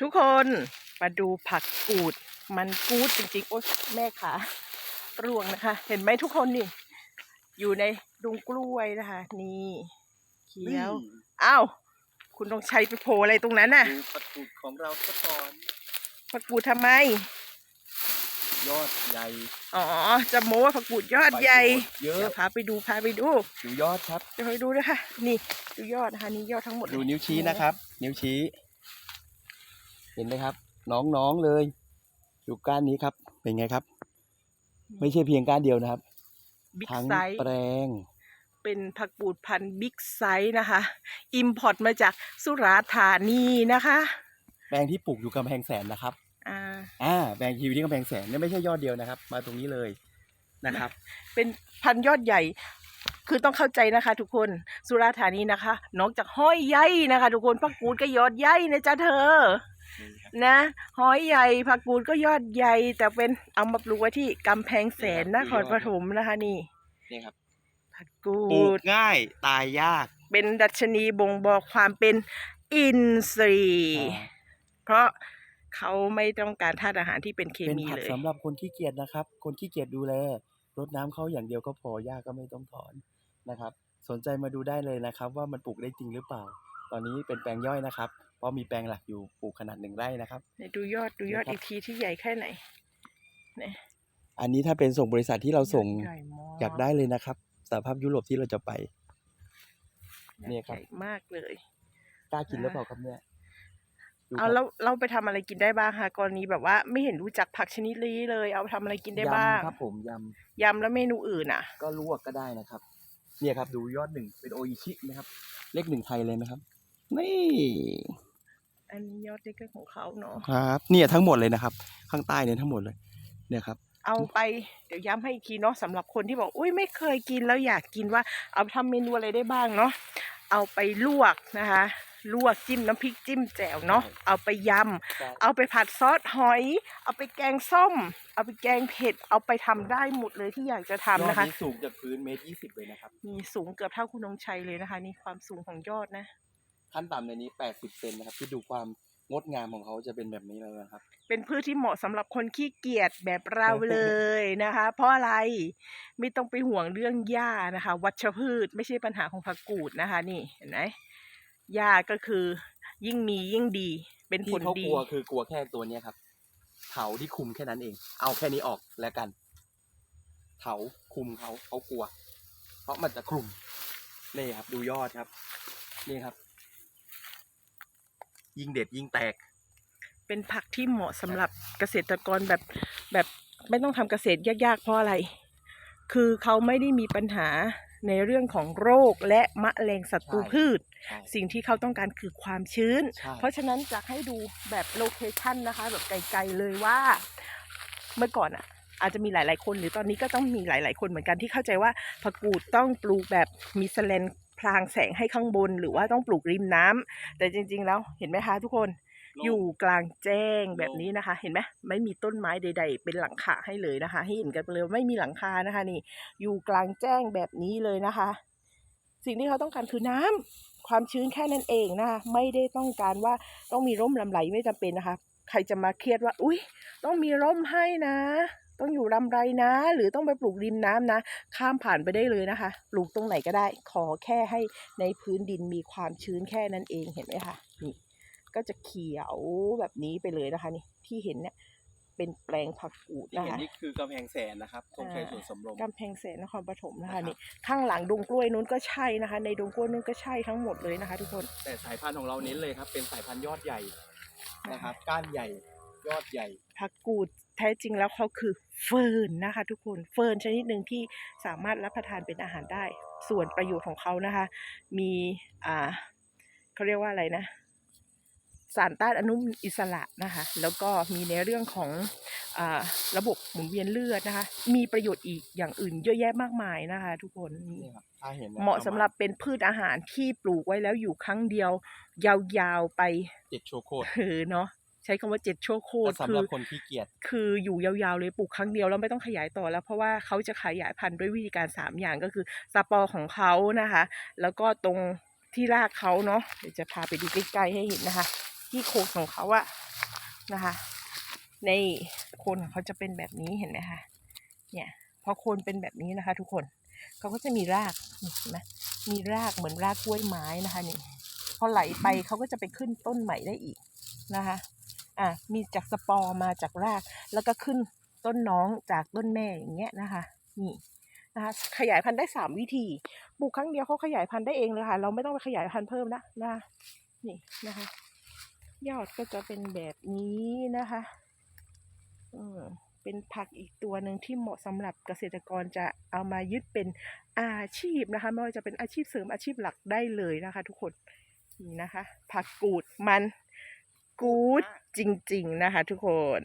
ทุกคนมาดูผักกูด มันกูดจริงๆ โอ๊ยแม่ขาร่วงนะคะ เห็นไหมทุกคนนี่ อยู่ในดงกล้วยนะคะ นี่เขียวอ้าวคุณต้องใช้ไปโผล่อะไรตรงนั้นน่ะดูปัดกุดของเราสะก่อนผักกูดทำไม ยอดใหญ่อ๋อจะโม้ว่าผักกูดยอดใหญ่เยอะเดี๋ยวพาไปดูพาไปดูดูยอดครับเดี๋ยวไปดูนะคะนี่ ดูยอดนะคะนี่ยอดทั้งหมดเลยดูนิ้วชี้นะครับ นิ้วชี้ เห็นไหมครับ น้องๆเลยอยู่ก้านนี้ครับ เป็นไงครับ ไม่ใช่เพียงก้านเดียวนะครับ บิ๊กทั้งไซส์แปลง เป็นผักกูดพันธุ์บิ๊กไซส์นะคะ อิมพอร์ตมาจากสุราษฎร์ธานีนะคะ แปลงที่ปลูกอยู่กำแพงแสนนะครับ อ่า อ่าแปลงที่อยู่ที่กำแพงแสนเนี่ยไม่ใช่ยอดเดียวนะครับ มาตรงนี้เลยนะครับ เป็นพันธุ์ยอดใหญ่ คือต้องเข้าใจนะคะ ทุกคน สุราษฎร์ธานีนะคะ นอกจากห้อยใหญ่นะคะ ทุกคนผักกูดก็ยอดใหญ่นะจ๊ะเธอ นะห้อยใหญ่ผักกูดก็ยอดใหญ่แต่เป็นเอามาปลูกไว้ที่กำแพงแสนนครปฐมนะคะนี่นี่ครับผักกูปลูกดง่ายตายยาก เป็นดัชนีบ่งบอกความเป็นอินทรีย์อ่าเพราะเขาไม่ต้องการธาตุอาหารที่เป็นเคเป็นมีผักเลย สำหรับคนขี้เกียจนะครับ คนขี้เกียจดูแลรดน้ำเขาอย่างเดียวก็พอหญ้าก็ไม่ต้องถอนนะครับ สนใจมาดูได้เลยนะครับ ว่ามันปลูกได้จริงหรือเปล่าต อนนี้เป็นแปลงย่อยนะครับ เพราะมีแปลงหลักอยู่ปลูกขนาดหนึ่งไร่นะครับไหนดูยอดดูยอดนะครับอีกทีที่ใหญ่แค่ไหนเนี่ยอันนี้ถ้าเป็นส่งบริษัทที่เราส่งใหญ่มอยากได้เลยนะครับสหภาพยุโรปที่เราจะไป เนี่ยครับ ใหญ่มากเลย กล้ากินหรือเปล่าครับเนี่ยดูเอาครับแล้วเราไปทำอะไรกินได้บ้างคะกรณีแบบว่าไม่เห็นรู้จักผักชนิดนี้เลย เอาไปทำอะไรกินได้บ้างยำครับผมยยำแล้วเมนูอื่นอะำก็ลวกก็ได้นะครับ เนี่ยครับดูยอดหนึ่งเป็นโออิชินะครับ เลขหนึ่งไทยเลยนะครับ นี่อันนี้ยอดเล็กๆของเขาเนาะครับเนี่ยทั้งหมดเลยนะครับ ข้างใต้เนี่ยทั้งหมดเลยเนี่ยครับ เอาไปเดี๋ยวย้ำให้อีกทีเนาะสำหรับคนที่บอกอุ้ยไม่เคยกินแล้วอยากกินว่า เอาไปทำเมนูอะไรได้บ้างเนาะเอาไปลวกนะคะ ลวกจิ้มน้ำพริกจิ้มแจ่วเนาะใช่เอาไปยำเอาไปผัดซอสหอย เอาไปแกงส้ม เอาไปแกงเผ็ด เอาไปทำได้หมดเลยที่อยากจะทำนะคะยอดสูงจากพื้นเมตรยี่สิบเลยนะครับ มีสูงเกือบเท่าคุณนงชัยเลยนะคะ นี่ความสูงของยอดนะ ขั้นต่ำในนี้แปดสิบเซนนะครับที่ดูความงดงามของเขาจะเป็นแบบนี้เลยนะครับ เป็นพืชที่เหมาะสำหรับคนขี้เกียจแบบเราเลยนะคะ เพราะอะไรไม่ต้องไปห่วงเรื่องหญ้านะคะ วัชพืชไม่ใช่ปัญหาของผักกูดนะคะ นี่เห็นไหมหญ้าก็คือยิ่งมียิ่งดี เป็นผที่ลเขาดีกลัวคือกลัวแค่ตัวเนี้ยครับเถาที่คุมแค่นั้นเอง เอาแค่นี้ออกแล้วกันเถาคุมเขาเขากลัว เพราะมันจะคลุมนี่ครับ ดูยอดครับ นี่ครับ ยิ่งเด็ดยิ่งแตก เป็นผักที่เหมาะสำหรับเกษตรกรแบบแบบไม่ต้องทำเกษตรยากๆเพราะอะไร คือเขาไม่ได้มีปัญหาในเรื่องของโรคและมะเร็งศัตรูใช่พืชใช่สิ่งที่เขาต้องการคือความชื้นใช่เพราะฉะนั้นจะให้ดูแบบโลเคชันนะคะ แบบไกลๆเลยว่า เมื่อก่อนอะอาจจะมีหลาย ๆ คนหรือตอนนี้ก็ต้องมีหลาย ๆ คนเหมือนกันที่เข้าใจว่าผักกูดต้องปลูกแบบมีแสแลน พรางแสงให้ข้างบน หรือว่าต้องปลูกริมน้ำแต่จริง ๆ แล้วเห็นไหมคะทุกคนอยู่กลางแจ้งแบบนี้นะคะ เห็นไหมไม่มีต้นไม้ใด ๆ เป็นหลังคาให้เลยนะคะให้เห็นกันไปเลยว่าไม่มีหลังคานะคะ นี่ อยู่กลางแจ้งแบบนี้เลยนะคะ สิ่งที่เขาต้องการคือน้ำความชื้นแค่นั้นเองนะคะ ไม่ได้ต้องการว่าต้องมีร่มลำไรไม่จำเป็นนะคะ ใครจะมาเครียดว่า อุ้ยต้องมีร่มให้นะ ต้องอยู่ลำไรนะ หรือต้องไปปลูกริมน้ำนะ ข้ามผ่านไปได้เลยนะคะ ปลูกตรงไหนก็ได้ ขอแค่ให้ในพื้นดินมีความชื้นแค่นั้นเองเห็นไหมคะนี่ก็จะเขียวแบบนี้ไปเลยนะคะ นี่ที่เห็นเนี่ยเป็นแปลงผักกูดที่นะเห็นคะนี่คือกำแพงแสนนะครับตรงชัยสวนสมรมกำแพงแสนนครปฐมนะคะนะครับนี่ข้างหลังดงกล้วยนู้นก็ใช่นะคะ ในดงกล้วยนู้นก็ใช่ทั้งหมดเลยนะคะ ทุกคนแต่สายพันธุ์ของเราเน้นเลยครับ เป็นสายพันธุ์ยอดใหญ่นะครับ ก้านใหญ่ยอดใหญ่ผักกูด แท้จริงแล้วเขาคือเฟิร์นนะคะ ทุกคนเฟิร์นชนิดหนึ่งที่สามารถรับประทานเป็นอาหารได้ ส่วนประโยชน์ของเขานะคะ มีอ่าเขาเรียกว่าอะไรนะ สารต้านอนุมูลอิสระนะคะ แล้วก็มีในเรื่องของอาระบบหมุนเวียนเลือดนะคะ มีประโยชน์อีกอย่างอื่นเยอะแยะมากมายนะคะ ทุกคนนี่นี่ครับถ้าเห็นนเหมาะปณสำหรับเป็นพืชอาหารที่ปลูกไว้แล้วอยู่ครั้งเดียว ยาวๆไปเจ็ดโชโคตเออเนาะ ใช้คำว่าเจ็ดชั่วโคตรสำคืหรับอคนขี้เกียจคืออยู่ยาวๆเลยปลูกครั้งเดียวแล้วไม่ต้องขยายต่อแล้ว เพราะว่าเขาจะขยายพันธุ์ด้วยวิธีการสามอย่างก็คือสปอร์ของเขานะคะ แล้วก็ตรงที่รากเขาเนาะเดี๋ยวจะพาไปดูใกล้ๆให้เห็นนะคะ ที่โคนของเขาอะนะคะ ในโคนของเขาจะเป็นแบบนี้เห็นไหมคะเนี่ยพอโคนเป็นแบบนี้นะคะ ทุกคนเขาก็จะมีรากนี่เห็นไหมมีรากเหมือนรากกล้วยไม้นะคะนี่พอไหลไปเขาก็จะไปขึ้นต้นใหม่ได้อีกนะคะ อะมีจากสปอร์มาจากราก แล้วก็ขึ้นต้นน้องจากต้นแม่อย่างเงี้ยนะคะ นี่นะคะขยายพันธุ์ได้สามวิธีปลูกครั้งเดียวเขาขยายพันธุ์ได้เองเลยค่ะ เราไม่ต้องไปขยายพันธุ์เพิ่มนะนะคะนี่นะคะ ยอดก็จะเป็นแบบนี้นะคะอืมเป็นผักอีกตัวหนึ่งที่เหมาะสำหรับเกษตรกรจะเอามายึดเป็นอาชีพนะคะ ไม่ว่าจะเป็นอาชีพเสริมอาชีพหลักได้เลยนะคะ ทุกคนนี่นะคะ ผักกูดมัน กูดจริง ๆ นะคะทุกคน